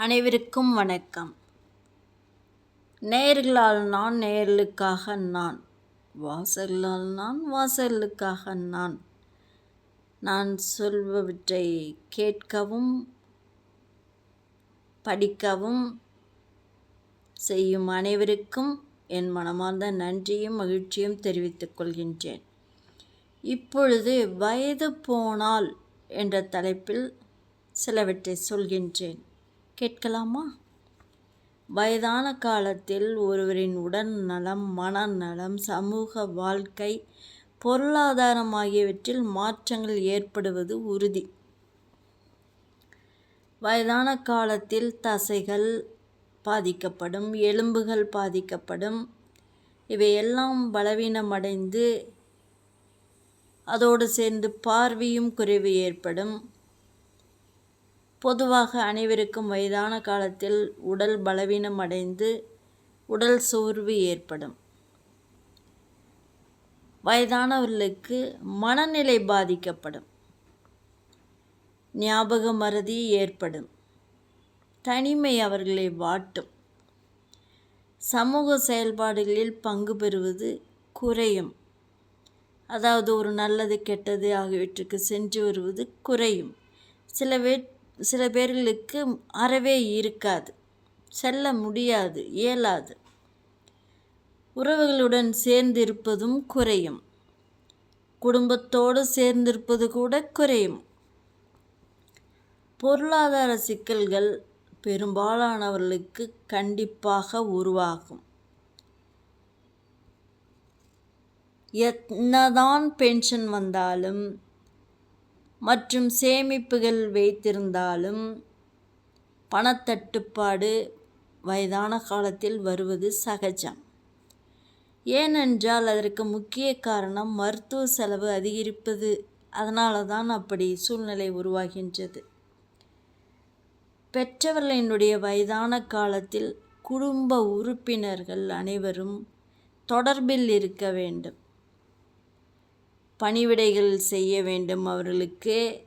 அனைவருக்கும் வணக்கம். நேர்களால் நான் நேர்களுக்காக நான் வாசலால் நான் வாசலுக்காக நான். நான் சொல்பவற்றை கேட்கவும் படிக்கவும் செய்யும் அனைவருக்கும் என் மனமார்ந்த நன்றியும் மகிழ்ச்சியும் தெரிவித்துக் கொள்கின்றேன். இப்பொழுது வயது போனால் என்ற தலைப்பில் சிலவற்றை சொல்கின்றேன். கேட்கலாமா? வயதான காலத்தில் ஒருவரின் உடல் நலம் மனநலம் சமூக வாழ்க்கை பொருளாதாரம் ஆகியவற்றில் மாற்றங்கள் ஏற்படுவது உறுதி. வயதான காலத்தில் தசைகள் பாதிக்கப்படும் எலும்புகள் பாதிக்கப்படும். இவையெல்லாம் பலவீனமடைந்து அதோடு சேர்ந்து பார்வையும் குறைவு ஏற்படும். பொதுவாக அனைவருக்கும் வயதான காலத்தில் உடல் பலவீனம் அடைந்து உடல் சோர்வு ஏற்படும். வயதானவர்களுக்கு மனநிலை பாதிக்கப்படும். ஞாபக மறதி ஏற்படும். தனிமை அவர்களை வாட்டும். சமூக செயல்பாடுகளில் பங்கு பெறுவது குறையும். அதாவது ஒரு நல்லது கெட்டது ஆகியவற்றுக்கு சென்று வருவது குறையும். சில பேர் சில பேர்களுக்கு அறவே இருக்காது செல்ல முடியாது இயலாது. உறவுகளுடன் சேர்ந்திருப்பதும் குறையும். குடும்பத்தோடு சேர்ந்திருப்பது கூட குறையும். பொருளாதார சிக்கல்கள் பெரும்பாலானவர்களுக்கு கண்டிப்பாக உருவாகும். என்னதான் பென்ஷன் வந்தாலும் மற்றும் சேமிப்புகள் வைத்திருந்தாலும் பணத்தட்டுப்பாடு வயதான காலத்தில் வருவது சகஜம். ஏனென்றால் அதற்கு முக்கிய காரணம் மருத்துவ செலவு அதிகரிப்பது. அதனால தான் அப்படி சூழ்நிலை உருவாகின்றது. பெற்றவர்களினுடைய வயதான காலத்தில் குடும்ப உறுப்பினர்கள் அனைவரும் தொடர்பில் இருக்க வேண்டும். பணிவிடைகள் செய்ய வேண்டும் அவர்களுக்கு.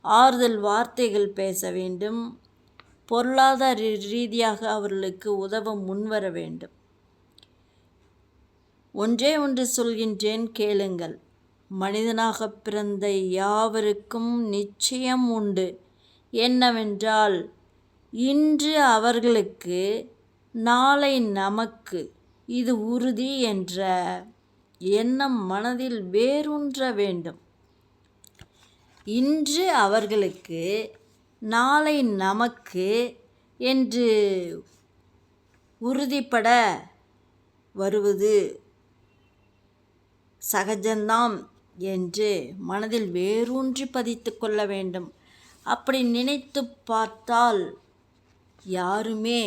ஆறுதல் வார்த்தைகள் பேச வேண்டும். பொருளாதார ரீதியாக அவர்களுக்கு உதவ முன்வர வேண்டும். ஒன்றே ஒன்று சொல்கின்றேன் கேளுங்கள். மனிதனாக பிறந்த யாவருக்கும் நிச்சயம் உண்டு. என்னவென்றால் இன்று அவர்களுக்கு நாளை நமக்கு இது உறுதி என்ற எண்ணம் மனதில் வேரூன்ற வேண்டும். இன்று அவர்களுக்கு நாளை நமக்கு என்று உறுதிப்பட வருவது சகஜந்தாம் என்று மனதில் வேரூன்றி பதித்து கொள்ள வேண்டும். அப்படி நினைத்து பார்த்தால் யாருமே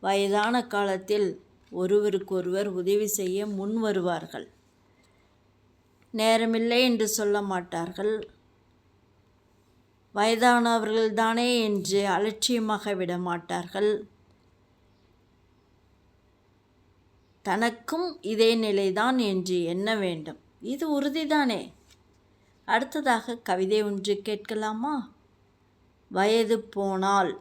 வயதான காலத்தில் ஒருவருக்கொருவர் உதவி செய்ய முன் வருவார்கள். நேரமில்லை என்று சொல்ல மாட்டார்கள். வயதானவர்கள் தானே என்று அலட்சியமாக விட மாட்டார்கள். தனக்கும் இதே நிலைதான் என்று எண்ண வேண்டும். இது உறுதிதானே? அடுத்ததாக கவிதை ஒன்று கேட்கலாமா? வயது போனால்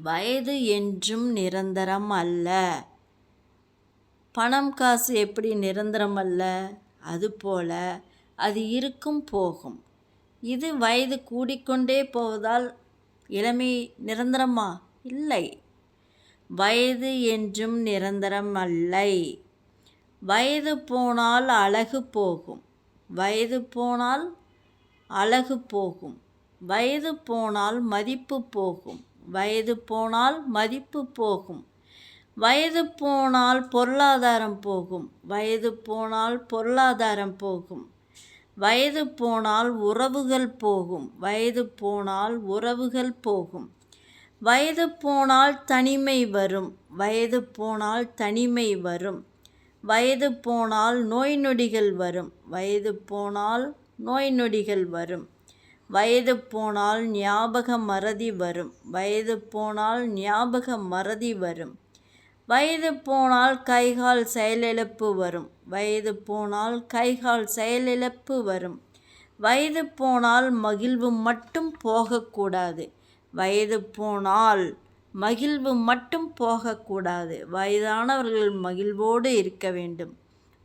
வயது என்றும் நிரந்தரம் அல்ல. பணம் காசு எப்படி நிரந்தரம் அல்ல? அதுபோல அது இருக்கும் போகும். இது வயது கூடிக்கொண்டே போவதால் இளமை நிரந்தரமா? இல்லை. வயது என்றும் நிரந்தரம் அல்லை. வயது போனால் அழகு போகும். வயது போனால் அழகு போகும். வயது போனால் மதிப்பு போகும். வயது போனால் மதிப்பு போகும். வயது போனால் பொருளாதாரம் போகும். வயது போனால் பொருளாதாரம் போகும். வயது போனால் உறவுகள் போகும். வயது போனால் உறவுகள் போகும். வயது போனால் தனிமை வரும். வயது போனால் தனிமை வரும். வயது போனால் நோய் நொடிகள் வரும். வயது போனால் நோய் நொடிகள் வரும். வயது போனால் ஞாபக மறதி வரும். வயது போனால் ஞாபக மறதி வரும். வயது போனால் கைகால் செயலிழப்பு வரும். வயது போனால் கைகால் செயலிழப்பு வரும். வயது போனால் மகிழ்வு மட்டும் போகக்கூடாது. வயது போனால் மகிழ்வு மட்டும் போகக்கூடாது. வயதானவர்கள் மகிழ்வோடு இருக்க வேண்டும்.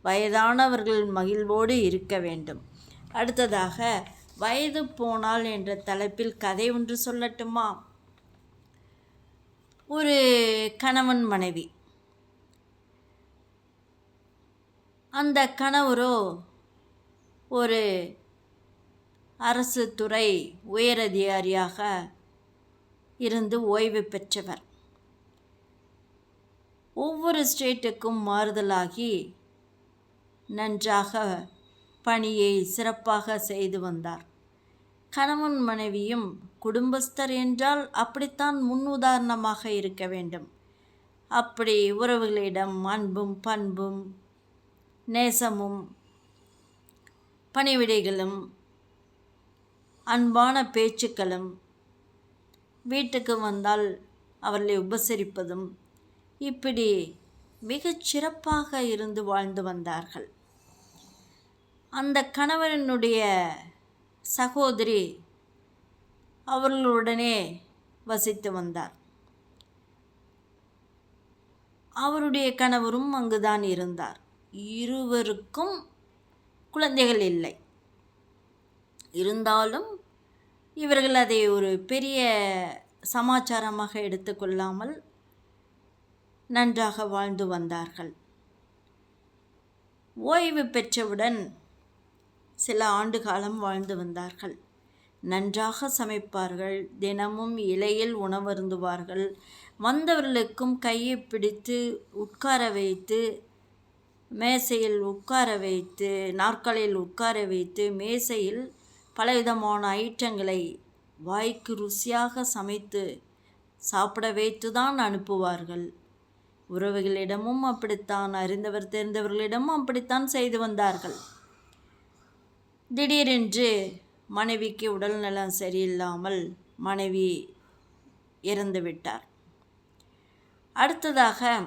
வயதானவர்கள் மகிழ்வோடு இருக்க வேண்டும். அடுத்ததாக வயது போனால் என்ற தலைப்பில் கதை ஒன்று சொல்லட்டுமா? ஒரு கணவன் மனைவி. அந்த கணவரோ ஒரு அரசு துறை உயரதிகாரியாக இருந்து ஓய்வு பெற்றவர். ஒவ்வொரு ஸ்டேட்டுக்கும் மாறுதலாகி நன்றாக பணியை சிறப்பாக செய்து வந்தார். கணவன் மனைவியும் குடும்பஸ்தர் என்றால் அப்படித்தான் முன் உதாரணமாக இருக்க வேண்டும். அப்படி உறவுகளிடம் அன்பும் பண்பும் நேசமும் பணிவிடைகளும் அன்பான பேச்சுக்களும் வீட்டுக்கு வந்தால் அவர்களை உபசரிப்பதும் இப்படி மிகச் சிறப்பாக இருந்து வாழ்ந்து வந்தார்கள். அந்த கணவனுடைய சகோதரி அவர்களுடனே வசித்து வந்தார். அவருடைய கணவரும் அங்குதான் இருந்தார். இருவருக்கும் குழந்தைகள் இல்லை. இருந்தாலும் இவர்கள் அதை ஒரு பெரிய சமாச்சாரமாக எடுத்துக்கொள்ளாமல் நன்றாக வாழ்ந்து வந்தார்கள். ஓய்வு பெற்றவுடன் சில ஆண்டு காலம் வாழ்ந்து வந்தார்கள். நன்றாக சமைப்பார்கள் தினமும் இலையில் உணவருந்துவார்கள். வந்தவர்களுக்கும் கையை பிடித்து உட்கார வைத்து மேசையில் உட்கார வைத்து நாற்காலியில் உட்கார வைத்து மேசையில் பலவிதமான ஐட்டங்களை வாய்க்கு ருசியாக சமைத்து சாப்பிட வைத்து தான் அனுப்புவார்கள். உறவுகளிடமும் அப்படித்தான் அறிந்தவர் தெரிந்தவர்களிடமும் அப்படித்தான் செய்து வந்தார்கள். திடீரென்று மனைவிக்கு உடல் நலம் சரியில்லாமல் மனைவி இறந்துவிட்டார் அடுத்ததாக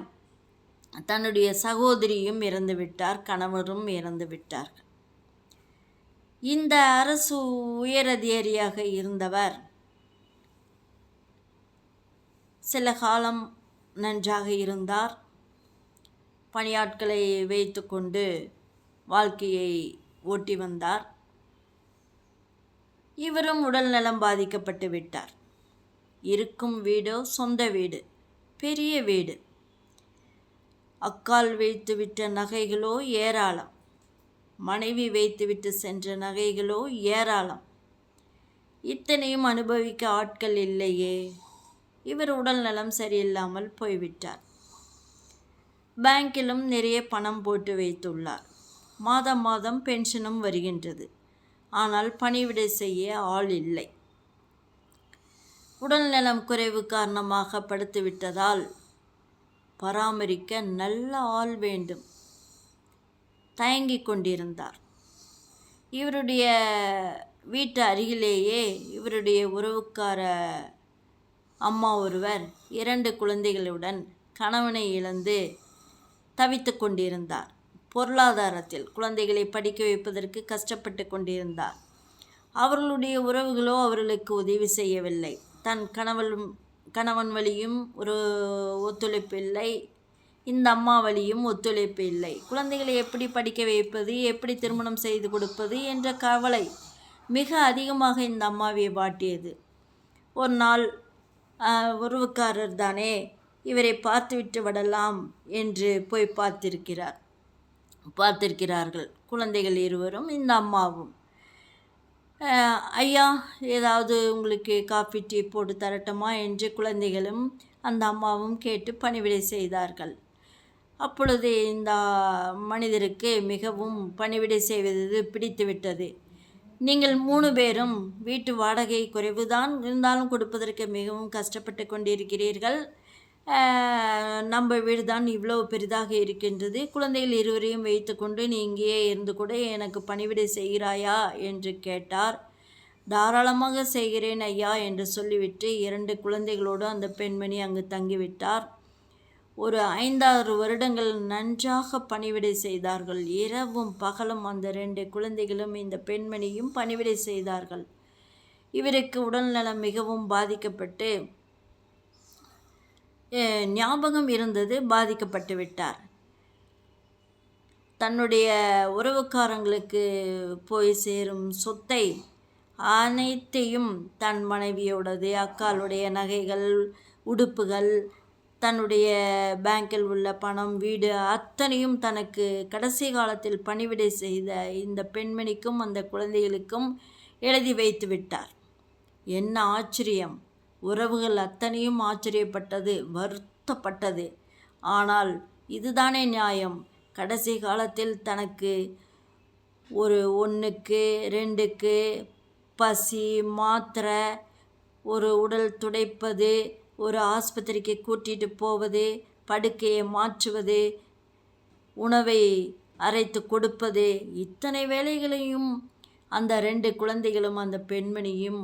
தன்னுடைய சகோதரியும் இறந்துவிட்டார் கணவரும் இறந்துவிட்டார் இந்த அரசு உயரதிகாரியாக இருந்தவர் சில காலம் நன்றாக இருந்தார். பணியாட்களை வைத்துக்கொண்டு வாழ்க்கையை ஓட்டி வந்தார். இவரும் உடல் நலம் பாதிக்கப்பட்டு விட்டார். இருக்கும் வீடோ சொந்த வீடு பெரிய வீடு. அக்கால் வைத்துவிட்ட நகைகளோ ஏராளம். மனைவி வைத்துவிட்டு சென்ற நகைகளோ ஏராளம். இத்தனையும் அனுபவிக்க ஆட்கள் இல்லையே. இவர் உடல் நலம் சரியில்லாமல் போய்விட்டார். பேங்கிலும் நிறைய பணம் போட்டு வைத்துள்ளார். மாதம் மாதம் பென்ஷனும் வருகின்றது. ஆனால் பணிவிடை செய்ய ஆள் இல்லை. உடல்நலம் குறைவு காரணமாக படுத்துவிட்டதால் பராமரிக்க நல்ல ஆள் வேண்டும். தயங்கிக் கொண்டிருந்தார். இவருடைய வீட்டு அருகிலேயே இவருடைய உறவுக்கார அம்மா ஒருவர் இரண்டு குழந்தைகளுடன் கணவனை இழந்து தவித்து கொண்டிருந்தார். பொருளாதாரத்தில் குழந்தைகளை படிக்க வைப்பதற்கு கஷ்டப்பட்டு கொண்டிருந்தார். அவர்களுடைய உறவுகளோ அவர்களுக்கு உதவி செய்யவில்லை. தன் கணவன் கணவன் வழியும் ஒரு ஒத்துழைப்பு இல்லை. இந்த அம்மா வழியும் ஒத்துழைப்பு இல்லை. குழந்தைகளை எப்படி படிக்க வைப்பது எப்படி திருமணம் செய்து கொடுப்பது என்ற கவலை மிக அதிகமாக இந்த அம்மாவை வாட்டியது. ஒரு நாள் உறவுக்காரர் தானே இவரை பார்த்துவிட்டு விடலாம் என்று போய் பார்த்திருக்கிறார். பார்த்திருக்கிறார்கள். குழந்தைகள் இருவரும் இந்த அம்மாவும். ஐயா ஏதாவது உங்களுக்கு காஃபி டீ போட்டு தரட்டுமா என்று குழந்தைகளும் அந்த அம்மாவும் கேட்டு பணிவிடை செய்தார்கள். அப்பொழுது இந்த மனிதருக்கு மிகவும் பணிவிடை செய்வது பிடித்துவிட்டது. நீங்கள் மூணு பேரும் வீட்டு வாடகை குறைவுதான் இருந்தாலும் கொடுப்பதற்கு மிகவும் கஷ்டப்பட்டு கொண்டிருக்கிறீர்கள். நம்ம வீடு தான் இவ்வளோ பெரிதாக இருக்கின்றது. குழந்தைகள் இருவரையும் வைத்துக்கொண்டு நீ இங்கேயே இருந்து கூட எனக்கு பணிவிடை செய்கிறாயா? என்று கேட்டார். தாராளமாக செய்கிறேன் ஐயா என்று சொல்லிவிட்டு இரண்டு குழந்தைகளோடு அந்த பெண்மணி அங்கு தங்கிவிட்டார். ஒரு ஐந்தாறு வருடங்கள் நன்றாக பணிவிடை செய்தார்கள். இரவும் பகலும் அந்த ரெண்டு குழந்தைகளும் இந்த பெண்மணியும் பணிவிடை செய்தார்கள். இவருக்கு உடல்நலம் மிகவும் பாதிக்கப்பட்டு ஞாபகம் இருந்தது பாதிக்கப்பட்டு விட்டார். தன்னுடைய உறவுக்காரங்களுக்கு போய் சேரும் சொத்தை அனைத்தையும் தன் மனைவியோடது அக்காளுடைய நகைகள் உடுப்புகள் தன்னுடைய பேங்கில் உள்ள பணம் வீடு அத்தனையும் தனக்கு கடைசி காலத்தில் பணிவிடை செய்த இந்த பெண்மணிக்கும் அந்த குழந்தைகளுக்கும் எழுதி வைத்து விட்டார். என்ன ஆச்சரியம்! உறவுகள் அத்தனையும் ஆச்சரியப்பட்டது வருத்தப்பட்டது. ஆனால் இதுதானே நியாயம். கடைசி காலத்தில் தனக்கு ஒரு ஒன்றுக்கு ரெண்டுக்கு பசி மாத்திரை ஒரு உடல் துடைப்பது ஒரு ஆஸ்பத்திரிக்கு கூட்டிகிட்டு போவது படுக்கையை மாற்றுவது உணவை அரைத்து கொடுப்பது இத்தனை வேலைகளையும் அந்த ரெண்டு குழந்தைகளும் அந்த பெண்மணியும்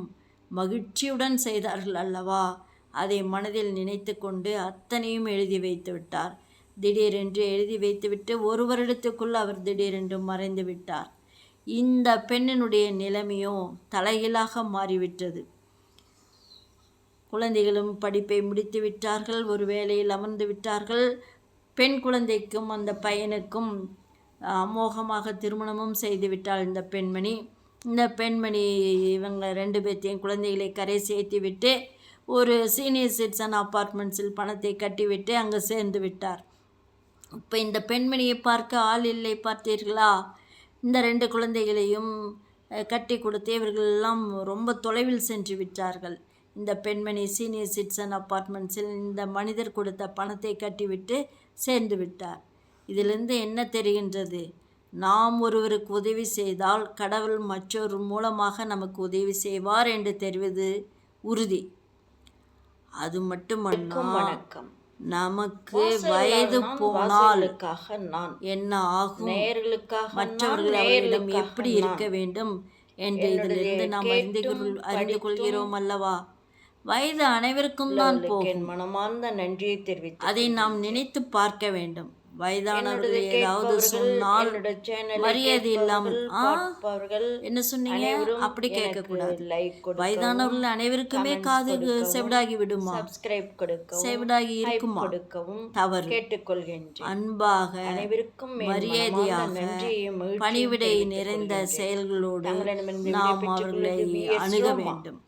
மகிழ்ச்சியுடன் செய்தார்கள் அல்லவா? அதை மனதில் நினைத்து கொண்டு அத்தனையும் எழுதி வைத்து விட்டார். திடீரென்று எழுதி வைத்துவிட்டு ஒரு வருடத்துக்குள் அவர் திடீரென்று மறைந்து விட்டார். இந்த பெண்ணினுடைய நிலைமையும் தலைகீழாக மாறிவிட்டது. குழந்தைகளும் படிப்பை முடித்து விட்டார்கள் ஒரு வேலையில் அமர்ந்து விட்டார்கள். பெண் குழந்தைக்கும் அந்த பையனுக்கும் அமோகமாக திருமணமும் செய்துவிட்டாள் இந்த பெண்மணி. இந்த பெண்மணி இவங்க ரெண்டு பேர்த்தையும் குழந்தைகளை கரை சேர்த்து விட்டு ஒரு சீனியர் சிட்டிசன் அப்பார்ட்மெண்ட்ஸில் பணத்தை கட்டிவிட்டு அங்கே சேர்ந்து விட்டார். இப்போ இந்த பெண்மணியை பார்க்க ஆள் இல்லை பார்த்தீர்களா? இந்த ரெண்டு குழந்தைகளையும் கட்டி கொடுத்து இவர்கள் எல்லாம் ரொம்ப தொலைவில் சென்று விட்டார்கள். இந்த பெண்மணி சீனியர் சிட்டிசன் அப்பார்ட்மெண்ட்ஸில் இந்த மனிதர் கொடுத்த பணத்தை கட்டிவிட்டு சேர்ந்து விட்டார். இதிலிருந்து என்ன தெரிகின்றது? நாம் ஒருவருக்கு உதவி செய்தால் கடவுள் மற்றொரு மூலமாக நமக்கு உதவி செய்வார் என்று தெரிவது உறுதி. அது மட்டுமல்ல வணக்கம் நமக்கு வயது போனால் நான் என்ன ஆகும்? நேயர்களுக்காக மற்றவர்கள் அவர்களிடம் எப்படி இருக்க வேண்டும் என்று இதிலிருந்து நாம் அறிந்து அறிந்து கொள்கிறோம் அல்லவா? வயது அனைவருக்கும் தான் போகும். மனமார்ந்த நன்றியை தெரிவித்து அதை நாம் நினைத்து பார்க்க வேண்டும். வயதானவர்கள் ஏதாவது சொன்னால் மரியாதை இல்லாமல் என்ன சொன்னீங்க? அப்படி லைக் கொடுக்கவும் வயதானவர்கள் அனைவருக்குமே காது செவிடாகி விடுமா? சப்ஸ்கிரைப் கொடுக்கவும் செவிடாகி இருக்குமா? கொடுக்கவும் தவறு. கேட்டுக்கொள்கின்றேன். அன்பாக அனைவருக்கும் மரியாதையாக பணிவிடை நிறைந்த. செயல்களோடு நாம் அவர்களை. அணுக. வேண்டும்.